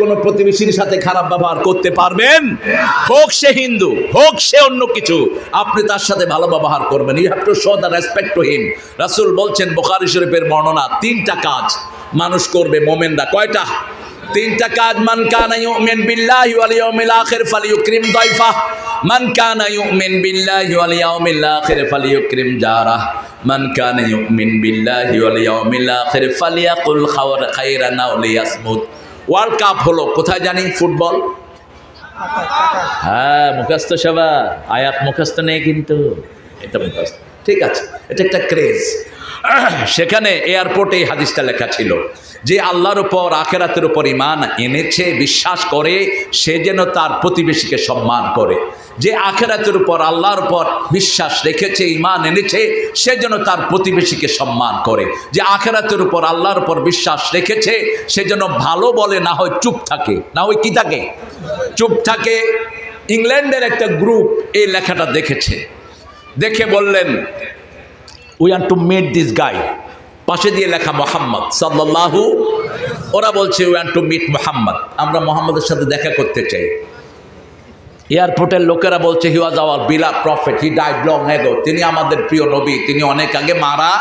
কোনো প্রতিবেশীর সাথে খারাপ ব্যবহার করতে পারবেন? হোক সে হিন্দু, হোক সে অন্য কিছু, আপনি তার সাথে ভালো ব্যবহার করবেন। You have to show the respect to him রাসূল বলছেন, বুখারী শরীফের বর্ণনা, তিনটা কাজ মানুষ করবে, মোমেনরা কয়টা? তিনটা কাজ, মান কানা ইউমিন বিল্লাহি ওয়াল ইয়াউমিল আখির ফালিয়ুকরিম দাইফা। মান কানা ইউমিন বিল্লাহি ওয়াল ইয়াউমিল আখির ফালিয়ুকরিম জারাহ মান কানা ইউমিন বিল্লাহি ওয়াল ইয়াউমিল আখির ফালিয়াকুল খাওয়ার খাইরান আও লিয়াসমুত। ওয়ার্ল্ড কাপ হলো, কোথায় জানি? ফুটবল হ্যাঁ মুখস্থ সবার আয়াত মুখস্থ নেই কিন্তু। এটা মুখস্থ। ঠিক আছে, এটা একটা ক্রেজ সেখানে এয়ারপোর্টে এই হাদিসটা লেখা ছিল যে আল্লাহর উপর, আখেরাতের উপর ইমান এনেছে, বিশ্বাস করে সে যেন তার প্রতিবেশীকে সম্মান করে। যে আখেরাতের উপর আল্লাহর উপর বিশ্বাস রেখেছে ইমান এনেছে, সে যেন তার প্রতিবেশীকে সম্মান করে। যে আখেরাতের উপর আল্লাহর উপর বিশ্বাস রেখেছে, সে যেন ভালো বলে না হয় চুপ থাকে। না হয় কি থাকে? চুপ থাকে। ইংল্যান্ডের একটা গ্রুপ এই লেখাটা দেখেছে। দেখে বললেন we are to met this guy পাশে দিয়ে লেখা মোহাম্মদ সাল্লাল্লাহু, ওরা বলছে we are to meet Muhammad. আমরা মোহাম্মদের সাথে দেখা করতে চাই। এয়ারপোর্টের লোকেরা বলছে he was our beloved prophet, he died long ago. তিনি আমাদের প্রিয় নবী, তিনি অনেক আগে মারা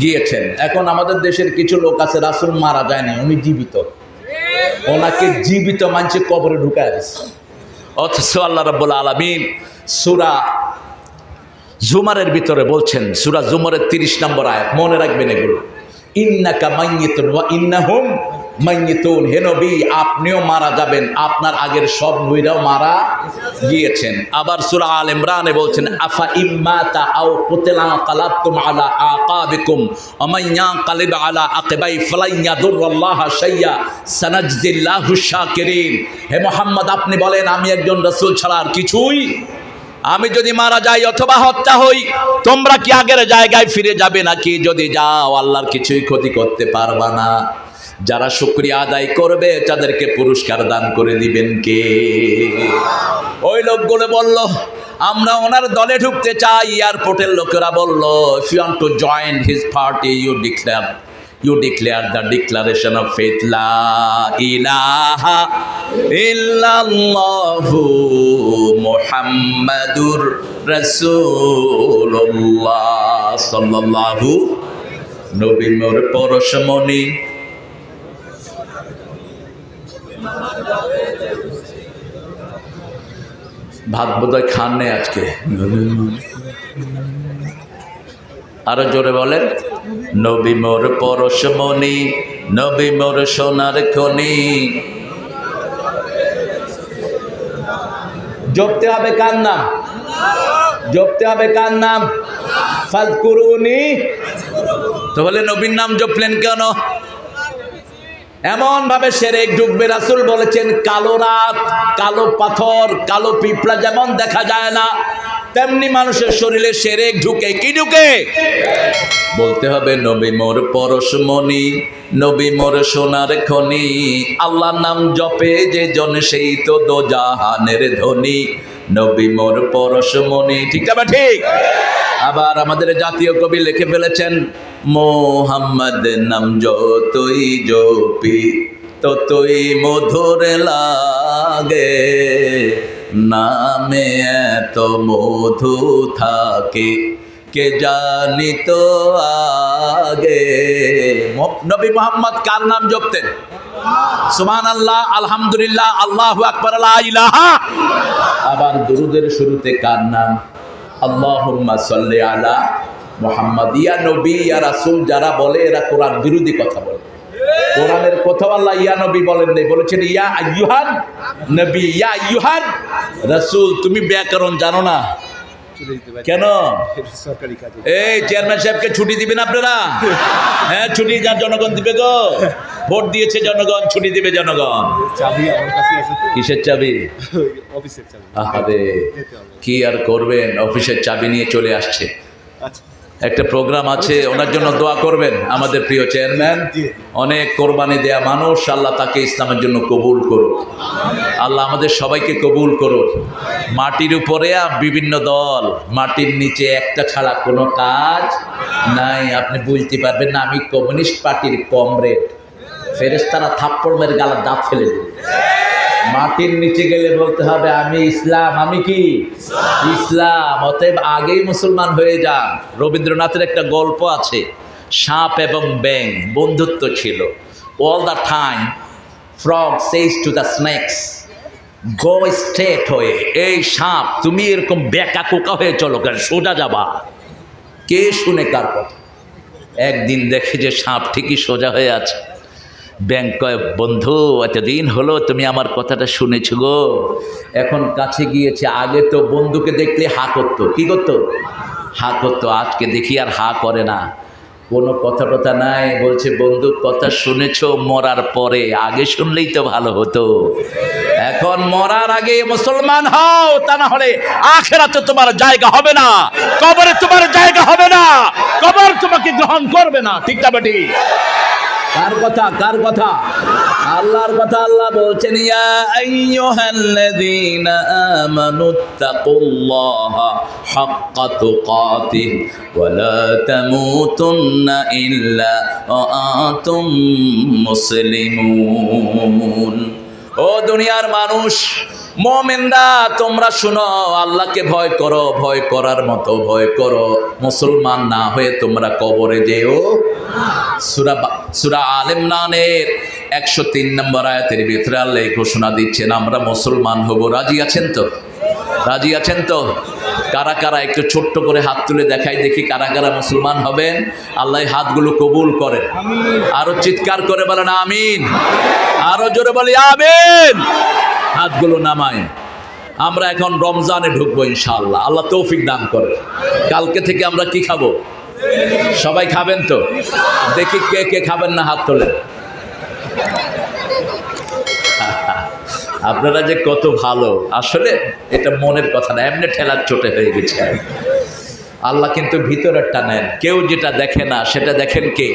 গিয়েছেন। এখন আমাদের দেশের কিছু লোক আছে, রাসুল মারা যায়নি, উনি জীবিত। ওনাকে জীবিত মানছে, কবরে ঢুকায় দিচ্ছে অথচ আল্লাহ রব্বুল আলমিন সুরা জুমারের ভিতরে বলছেন, সুরা জুমারের তিরিশ নম্বর আয়াত, মনে রাখবেন এগুলো। ইন্নাকা মাইয়িতুন ওয়া ইন্নাহুম মাইয়িতুন। হে নবী, আপনিও মারা যাবেন। আপনার আগের সব নবীরাও মারা গিয়েছেন। আবার সূরা আল ইমরানে বলছেন, আফা ইম্মাতা আও কুতিলা কালাবতুম আলা আকাবিকুম ওয়া মান আলা আকিবাই ফালান ইয়াদুররাল্লাহা শাইয়্যা সানাজজিল্লাহু শাকিরিন। হে মোহাম্মদ, আপনি বলেন, আমি একজন রাসূল ছাড়া আর কিছুই আমি যদি মারা যাই অথবা হত্যা হই, তোমরা কি আগের জায়গায় ফিরে যাবে নাকি? যদি যাও, আল্লাহর কিছুই ক্ষতি করতে পারবা না। যারা শুক্রিয়া আদায় করবে, তাদেরকে পুরস্কার দান করে দিবেন কে? ওই লোকগুলো বলল, আমরা ওনার দলে ঢুকতে চাই। এয়ারপোর্টের লোকেরা বলল if you to join his party you declare you declare the declaration of faith la ilaha illallahu muhammadur rasulullah sallallahu নবী মোর পরশমণি ভাত বোধহয় খান নেই আজকে আরও জোরে বলেন নবী মোর পরশমণি নবী মোর সোনার খনি। জপতে হবে কার নাম? জপতে হবে কার নাম? ফাজকুরুনি। তো বলে নবীর নাম জপলেন কেন? এমন ভাবে সেরেক ঢুকবে রাসুল বলেছেন, কালো রাত, কালো পাথর, কালো পিঁপড়া যেমন দেখা যায় না তেমনি মানুষের শরীরে সেরেক ঢুকে। কি ঢুকে? বলতে হবে, নবী মোর পরশমণি নবী মোর সোনার খনি। আল্লাহ নাম জপে যে জন সেই তো দো জাহানের ধনী। নবী মোর পরশমণি ঠিক না ঠিক? আবার আমাদের জাতীয় কবি লিখে ফেলেছেন, মোহাম্মদ নাম যতই জপি, ততই মধুর লাগে। নামে এত মধু থাকে। কে জানি তো আগে? নবী মোহাম্মদ কার নাম জপতেন? সুমান আল্লাহ আলহামদুলিল্লাহ, আল্লাহ আকবর আল্লাহ আবার দুরুদের শুরুতে কার নাম? আল্লাহুম্মা সাল্লি আলা মুহাম্মদ। ইয়া নবী, ইয়া রাসূল, যারা বলে এরা কোরআন বিরোধী কথা বলে। কোরআনের কোথাও আল্লাহ ইয়া নবী বলেন নাই বলেছেন ইয়া আইয়ুহান নবী ইয়া আইয়ুহান রাসূল তুমি ব্যাকরণ জানো না। কেন? এই চেয়ারম্যান সাহেবকে ছুটি দিবেন আপনারা? হ্যাঁ ছুটি জনগণ দিবে গো। ভোট দিয়েছে জনগণ ছুটি দিবে জনগণ। কিসের চাবি? হবে কি আর করবেন? অফিসের চাবি নিয়ে চলে আসছে। আচ্ছা। একটা প্রোগ্রাম আছে ওনার জন্য দোয়া করবেন আমাদের প্রিয় চেয়ারম্যান অনেক কোরবানি দেয়া মানুষ আল্লাহ তাকে ইসলামের জন্য কবুল করুক। আল্লাহ আমাদের সবাইকে কবুল করুক। মাটির উপরে বিভিন্ন দল মাটির নিচে একটা ছাড়া কোনো কাজ নাই। আপনি বুঝতে পারবেন না আমি কমিউনিস্ট পার্টির কমরেড ফেরেস্তারা থাপ্পড় মেরে গালার দাঁত ফেলে দেবে। মাটির নিচে গেলে বলতে হবে, আমি ইসলাম, আমি কি? ইসলাম, অতএব আগেই মুসলমান হয়ে যান। রবীন্দ্রনাথের একটা গল্প আছে, সাপ এবং ব্যাং বন্ধুত্ব ছিল। All the time frog says to the snakes go straight হয়ে এই সাপ, তুমি এরকম বেকা কোকা হয়ে চলো কেন? সোজা যাবা। কে শুনে কার কথা? একদিন দেখে যে সাপ ঠিকই সোজা হয়ে আছে। ব্যাংক, বন্ধু, এতদিন হলো তুমি আমার কথাটা শুনেছ গো। এখন কাছে গিয়েছে, আগে তো বন্ধুকে দেখলে হা করতো। কি করতো? হা করতো, আজকে দেখি আর হা করে না। কোনো কথা টথা নাই, বলছে, বন্ধু, কথা শুনেছ মরার পরে, আগে শুনলেই তো ভালো হতো। এখন মরার আগে মুসলমান হও, তা না হলে আখেরাতে তোমার জায়গা হবে না। কবরে তোমার জায়গা হবে না। কবর তোমাকে গ্রহণ করবে না। ঠিক না কার কথা কার কথা? আল্লাহর কথা আল্লাহ বলছেন, ইয়া আইয়ুহাল্লাযীনা আমানুত্তাকুল্লাহা হাক্কা তুকাতিহ ওয়া লা তামুতুন্না ইল্লা ওয়া আনতুম মুসলিমুন। ও দুনিয়ার মানুষ মোমেন্দা তোমরা শুনো, আল্লাহকে ভয় করো, ভয় করার মতো ভয় করো। মুসলমান না হয়ে তোমরা কবরে যেও সুরা সুরা আল ইমরানের একশো তিন নম্বর আয়াতের ভিতরে আল্লাহ ঘোষণা দিচ্ছেন, আমরা মুসলমান হব। রাজি আছেন তো? রাজি আছেন তো? কারা কারা একটু ছোট্ট করে হাত তুলে দেখাই দেখি কারা কারা মুসলমান হবেন। আল্লাহ হাতগুলো কবুল করেন। আরও চিৎকার করে বলেন, আমিন। আরও জোরে বলি, আমিন। হাতগুলো নামায়। আমরা এখন রমজানে ঢুকবো ইনশাআল্লাহ। আল্লাহ তৌফিক দান করে কালকে থেকে আমরা কি খাব? সবাই খাবেন তো? দেখি কে কে খাবেন না হাত তোলেন। আপনারা যে কত ভালো। আসলে এটা মনের কথা না, এমনি ঠেলার চোটে হয়ে গেছে। আল্লাহ কিন্তু ভিতরেরটা নেন। কেউ যেটা দেখে না, সেটা দেখেন কে?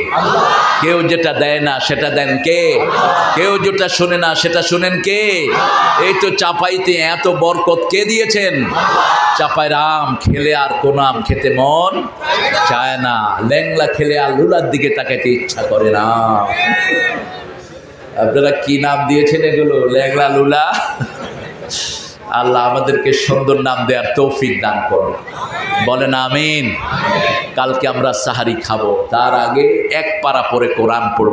কেউ যেটা দেয় না, সেটা দেন কে? কেউ যেটা শোনে না, সেটা শোনেন কে? এই তো চাপাইতে এত বরকত কে দিয়েছেন? চাপাইর আম খেলে আর কোন আম খেতে মন চায় না। ল্যাংলা খেলে আর লুলার দিকে তাকাইতে ইচ্ছা করে না। আপনারা কি নাম দিয়েছেন এগুলো? ল্যাংলা লুলা? আল্লাহ আমাদেরকে সুন্দর নাম দেওয়ার তৌফিক দান করো বলেন আমিন। কালকে আমরা সাহারি খাব। তার আগে এক পারা পরে কোরআন পড়ব।